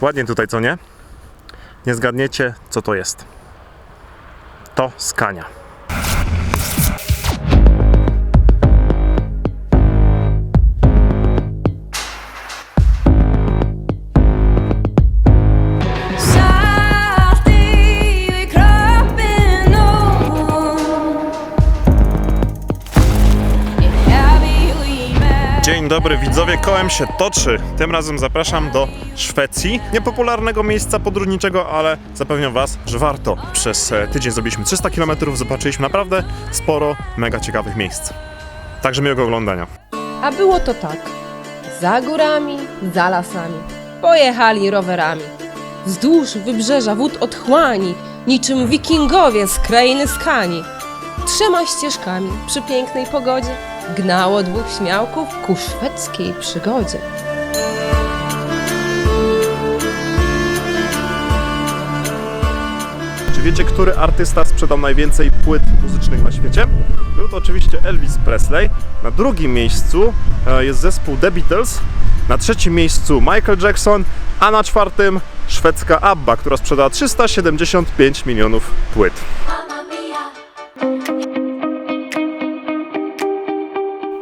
Ładnie tutaj, co nie? Nie zgadniecie, co to jest. To skania. Dobry widzowie, kołem się toczy. Tym razem zapraszam do Szwecji. Niepopularnego miejsca podróżniczego, ale zapewniam Was, że warto. Przez e, tydzień zrobiliśmy 300 km, zobaczyliśmy naprawdę sporo mega ciekawych miejsc. Także miłego oglądania. A było to tak. Za górami, za lasami. Pojechali rowerami. Wzdłuż wybrzeża wód otchłani, niczym wikingowie z krainy Skani. Trzema ścieżkami przy pięknej pogodzie gnało dwóch śmiałków ku szwedzkiej przygodzie. Czy wiecie, który artysta sprzedał najwięcej płyt muzycznych na świecie? Był to oczywiście Elvis Presley. Na drugim miejscu e, jest zespół The Beatles. Na trzecim miejscu Michael Jackson, a na czwartym szwedzka ABBA, która sprzedała 375 milionów płyt.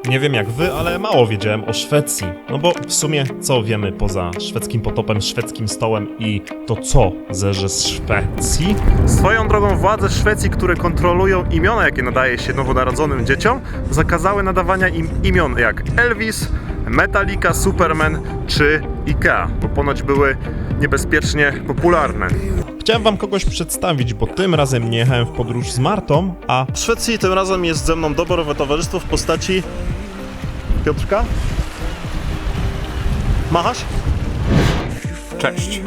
Nie wiem jak wy, ale mało wiedziałem o Szwecji. No bo w sumie co wiemy poza szwedzkim potopem, szwedzkim stołem i to co zerze z Szwecji? Swoją drogą władze Szwecji, które kontrolują imiona, jakie nadaje się nowonarodzonym dzieciom, zakazały nadawania im imion jak Elvis, Metallica, Superman czy Ikea, bo ponoć były niebezpiecznie popularne. Chciałem wam kogoś przedstawić, bo tym razem nie jechałem w podróż z Martą, a w Szwecji tym razem jest ze mną dobrowe towarzystwo w postaci Piotrka. Machasz? Cześć.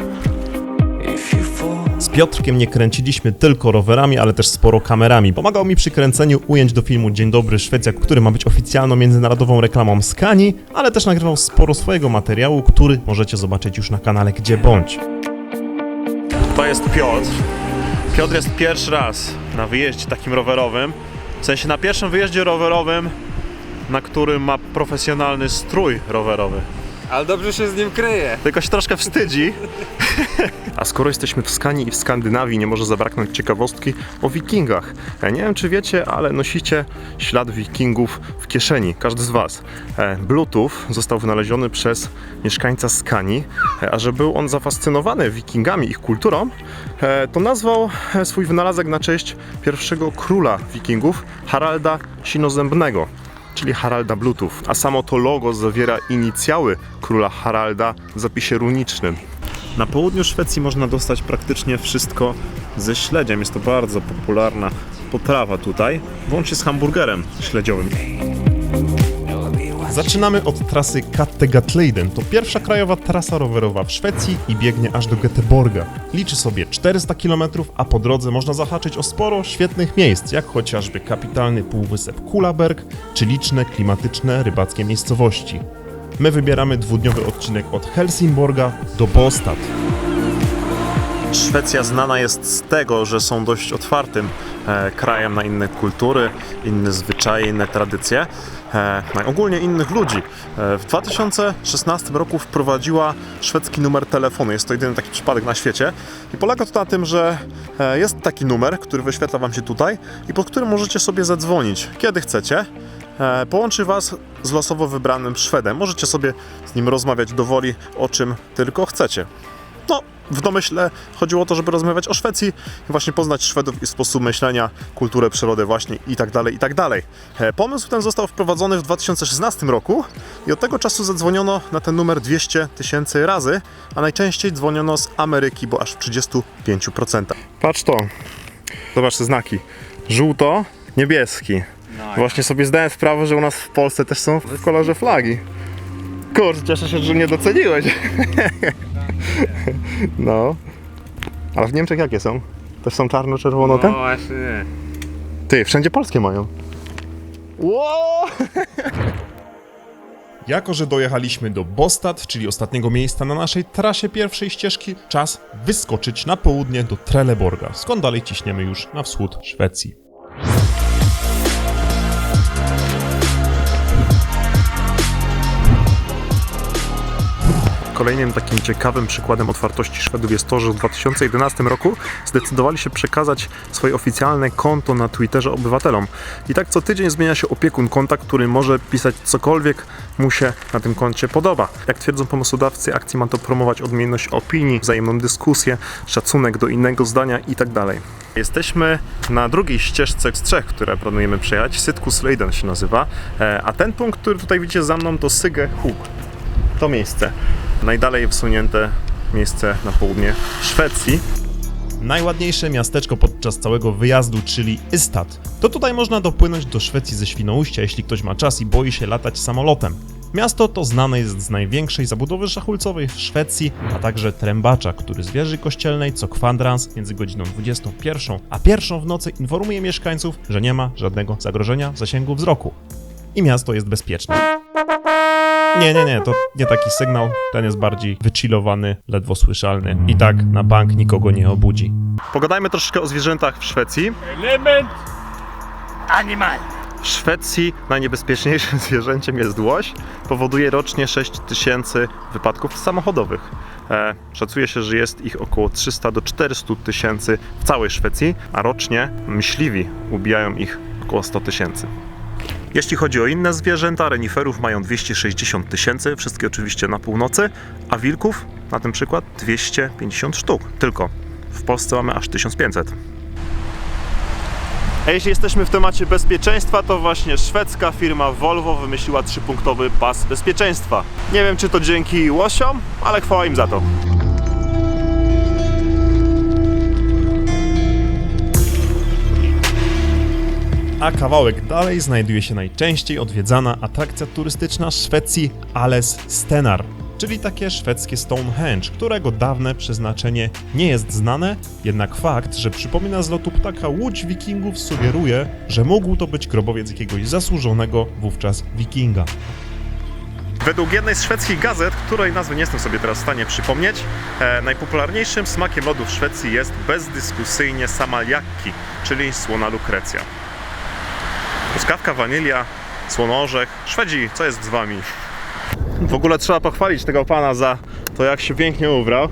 Z Piotrkiem nie kręciliśmy tylko rowerami, ale też sporo kamerami. Pomagał mi przy kręceniu ujęć do filmu Dzień Dobry Szwecja, który ma być oficjalną międzynarodową reklamą Skani, ale też nagrywał sporo swojego materiału, który możecie zobaczyć już na kanale Gdzie Bądź. To jest Piotr. Piotr jest pierwszy raz na wyjeździe takim rowerowym. W sensie na pierwszym wyjeździe rowerowym, na którym ma profesjonalny strój rowerowy. Ale dobrze się z nim kryje. Tylko się troszkę wstydzi. A skoro jesteśmy w Skanii i w Skandynawii, nie może zabraknąć ciekawostki o wikingach. Ja nie wiem, czy wiecie, ale nosicie ślad wikingów w kieszeni, każdy z Was. E, Bluetooth został wynaleziony przez mieszkańca Skanii, e, a że był on zafascynowany wikingami, ich kulturą, e, to nazwał e, swój wynalazek na cześć pierwszego króla wikingów, Haralda Sinozębnego czyli Haralda Bluetooth, a samo to logo zawiera inicjały króla Haralda w zapisie runicznym. Na południu Szwecji można dostać praktycznie wszystko ze śledziem. Jest to bardzo popularna potrawa tutaj, włącznie z hamburgerem śledziowym. Zaczynamy od trasy Kattegatleden. To pierwsza krajowa trasa rowerowa w Szwecji i biegnie aż do Göteborga. Liczy sobie 400 km, a po drodze można zahaczyć o sporo świetnych miejsc, jak chociażby kapitalny półwysep Kulaberg, czy liczne klimatyczne rybackie miejscowości. My wybieramy dwudniowy odcinek od Helsingborga do Bostad. Szwecja znana jest z tego, że są dość otwartym e, krajem na inne kultury, inne zwyczaje, inne tradycje, e, ogólnie innych ludzi. E, w 2016 roku wprowadziła szwedzki numer telefonu. Jest to jedyny taki przypadek na świecie i polega to na tym, że jest taki numer, który wyświetla Wam się tutaj i pod którym możecie sobie zadzwonić, kiedy chcecie. Połączy Was z losowo wybranym Szwedem. Możecie sobie z nim rozmawiać do woli o czym tylko chcecie. W domyśle chodziło o to, żeby rozmawiać o Szwecji i właśnie poznać Szwedów i sposób myślenia, kulturę, przyrodę właśnie i tak dalej, i tak dalej. E, Pomysł ten został wprowadzony w 2016 roku i od tego czasu zadzwoniono na ten numer 200 tysięcy razy, a najczęściej dzwoniono z Ameryki, bo aż w 35%. Patrz to. Zobacz te znaki. Żółto, niebieski. Właśnie sobie zdałem sprawę, że u nas w Polsce też są w kolorze flagi. Kurczę, cieszę się, że nie doceniłeś. No. Ale w Niemczech jakie są? Też są czarno-czerwono No właśnie nie. Ty, wszędzie polskie mają. Ło! Jako, że dojechaliśmy do Bostad, czyli ostatniego miejsca na naszej trasie pierwszej ścieżki, czas wyskoczyć na południe do Trelleborga, skąd dalej ciśniemy już na wschód Szwecji. Kolejnym takim ciekawym przykładem otwartości Szwedów jest to, że w 2011 roku zdecydowali się przekazać swoje oficjalne konto na Twitterze obywatelom. I tak co tydzień zmienia się opiekun konta, który może pisać cokolwiek mu się na tym koncie podoba. Jak twierdzą pomysłodawcy akcji, ma to promować odmienność opinii, wzajemną dyskusję, szacunek do innego zdania itd. Jesteśmy na drugiej ścieżce z trzech, które planujemy przejechać. Sytkus Leiden się nazywa. E, A ten punkt, który tutaj widzicie za mną, to Syge Hub. To miejsce. Najdalej wsunięte miejsce na południe Szwecji. Najładniejsze miasteczko podczas całego wyjazdu, czyli Ystad. To tutaj można dopłynąć do Szwecji ze Świnoujścia, jeśli ktoś ma czas i boi się latać samolotem. Miasto to znane jest z największej zabudowy szachulcowej w Szwecji, a także trębacza, który z wieży kościelnej co kwadrans między godziną 21 a 1 w nocy informuje mieszkańców, że nie ma żadnego zagrożenia w zasięgu wzroku. I miasto jest bezpieczne. Nie, nie, nie, to nie taki sygnał, ten jest bardziej wychillowany, ledwo słyszalny. I tak na bank nikogo nie obudzi. Pogadajmy troszeczkę o zwierzętach w Szwecji. Element animal. W Szwecji najniebezpieczniejszym zwierzęciem jest łoś. Powoduje rocznie 6 tysięcy wypadków samochodowych. E, szacuje się, że jest ich około 300 do 400 tysięcy w całej Szwecji, a rocznie myśliwi ubijają ich około 100 tysięcy. Jeśli chodzi o inne zwierzęta, reniferów mają 260 tysięcy, wszystkie oczywiście na północy, a wilków, na ten przykład, 250 sztuk. Tylko w Polsce mamy aż 1500. A jeśli jesteśmy w temacie bezpieczeństwa, to właśnie szwedzka firma Volvo wymyśliła trzypunktowy pas bezpieczeństwa. Nie wiem, czy to dzięki łosiom, ale chwała im za to. A kawałek dalej znajduje się najczęściej odwiedzana atrakcja turystyczna Szwecji Ales Stenar, czyli takie szwedzkie Stonehenge, którego dawne przeznaczenie nie jest znane, jednak fakt, że przypomina z lotu ptaka łódź wikingów sugeruje, że mógł to być grobowiec jakiegoś zasłużonego wówczas wikinga. Według jednej z szwedzkich gazet, której nazwy nie jestem sobie teraz w stanie przypomnieć, e, najpopularniejszym smakiem lodu w Szwecji jest bezdyskusyjnie samaliakki, czyli słona lukrecja. Truskawka, wanilia, słonoorzech. Szwedzi, co jest z wami? W ogóle trzeba pochwalić tego pana za to, jak się pięknie ubrał.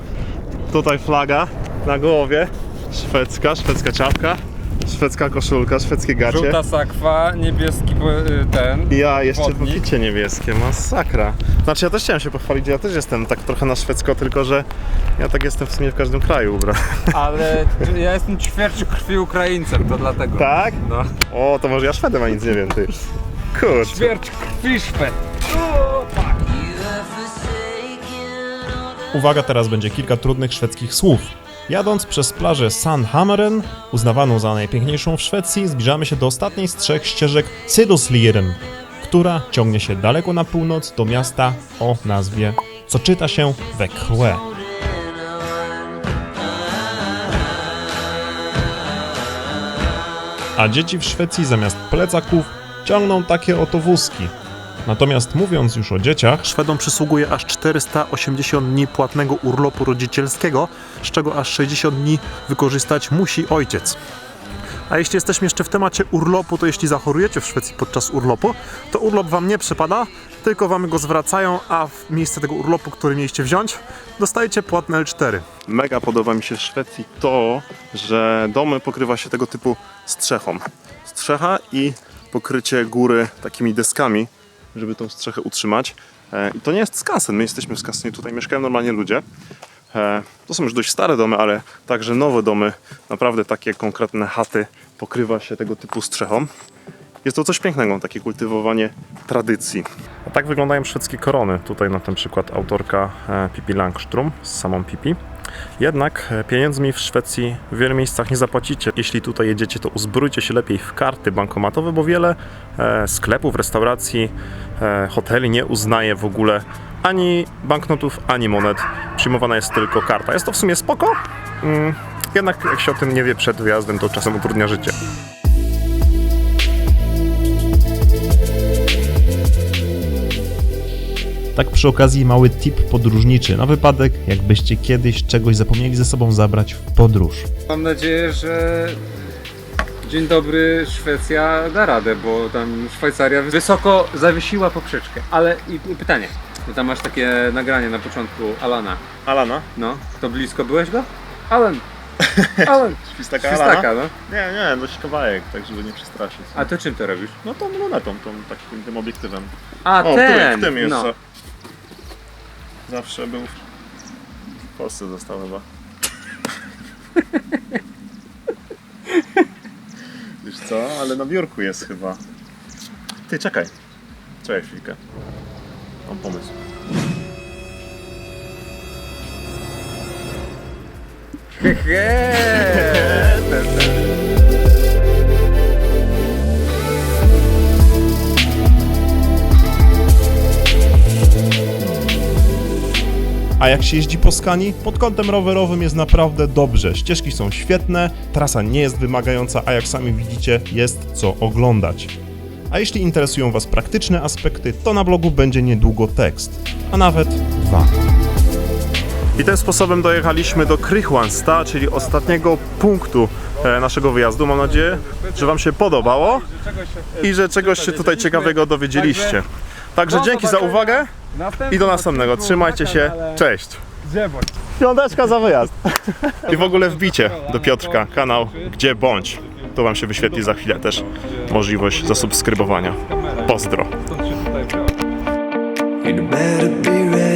Tutaj flaga na głowie, szwedzka, szwedzka czapka, szwedzka koszulka, szwedzkie gacie. Żółta sakwa, niebieski y, ten. Ja jeszcze Wodnik. popicie niebieskie, masakra. Znaczy ja też chciałem się pochwalić, ja też jestem tak trochę na szwedzko, tylko że ja tak jestem w sumie w każdym kraju ubrany. Ale ja jestem ćwierć krwi Ukraińcem, to dlatego. Tak? No. O, to może ja Szwedem, a nic nie wiem, ty. Kurczę. Ćwierć krwi Szwed. Uwaga, teraz będzie kilka trudnych szwedzkich słów. Jadąc przez plażę Sandhammeren, uznawaną za najpiękniejszą w Szwecji, zbliżamy się do ostatniej z trzech ścieżek Sydosliren, która ciągnie się daleko na północ do miasta o nazwie, co czyta się Växjö. A dzieci w Szwecji zamiast plecaków ciągną takie oto wózki. Natomiast mówiąc już o dzieciach, Szwedom przysługuje aż 480 dni płatnego urlopu rodzicielskiego, z czego aż 60 dni wykorzystać musi ojciec. A jeśli jesteśmy jeszcze w temacie urlopu, to jeśli zachorujecie w Szwecji podczas urlopu, to urlop wam nie przypada, tylko wam go zwracają, a w miejsce tego urlopu, który mieliście wziąć, dostajecie płatne L4. Mega podoba mi się w Szwecji to, że domy pokrywa się tego typu strzechą. Strzecha i pokrycie góry takimi deskami, żeby tą strzechę utrzymać. E, I to nie jest skansen, my jesteśmy w skansenie, tutaj mieszkają normalnie ludzie. E, To są już dość stare domy, ale także nowe domy, naprawdę takie konkretne chaty pokrywa się tego typu strzechą. Jest to coś pięknego, takie kultywowanie tradycji. A tak wyglądają szwedzkie korony. Tutaj na ten przykład autorka e, Pippi Langström z samą Pippi. Jednak pieniędzmi w Szwecji w wielu miejscach nie zapłacicie. Jeśli tutaj jedziecie, to uzbrójcie się lepiej w karty bankomatowe, bo wiele e, sklepów, restauracji, e, hoteli nie uznaje w ogóle ani banknotów, ani monet. Przyjmowana jest tylko karta. Jest to w sumie spoko, mm, jednak jak się o tym nie wie przed wyjazdem, to czasem utrudnia życie. Tak przy okazji mały tip podróżniczy, na wypadek jakbyście kiedyś czegoś zapomnieli ze sobą zabrać w podróż. Mam nadzieję, że dzień dobry, Szwecja da radę, bo tam Szwajcaria wysoko zawiesiła poprzeczkę. Ale i, pytanie, bo tam masz takie nagranie na początku Alana. Alana? No, to blisko byłeś go? Alan! Alan! Świstaka, Świstaka, no. Nie, nie, dość kawałek, tak żeby nie przestraszyć. A to czym to robisz? No tą lunetą, tą takim tym obiektywem. A, O, ten! w tym, w tym jeszcze. no. Zawsze był w Polsce został chyba. Wiesz co, ale na biurku jest chyba. Ty, czekaj. Czekaj chwilkę. Mam pomysł. Hehe! A jak się jeździ po Skanii? Pod kątem rowerowym jest naprawdę dobrze. Ścieżki są świetne, trasa nie jest wymagająca, a jak sami widzicie, jest co oglądać. A jeśli interesują Was praktyczne aspekty, to na blogu będzie niedługo tekst, a nawet dwa. I tym sposobem dojechaliśmy do Krychłansta, czyli ostatniego punktu e, naszego wyjazdu. Mam nadzieję, że Wam się podobało i że czegoś się tutaj ciekawego dowiedzieliście. Także dzięki za uwagę i do następnego. Trzymajcie się. Cześć. Piąteczka za wyjazd. I w ogóle wbicie do Piotrka kanał Gdzie Bądź. To Wam się wyświetli za chwilę też możliwość zasubskrybowania. Pozdro. You'd better be ready.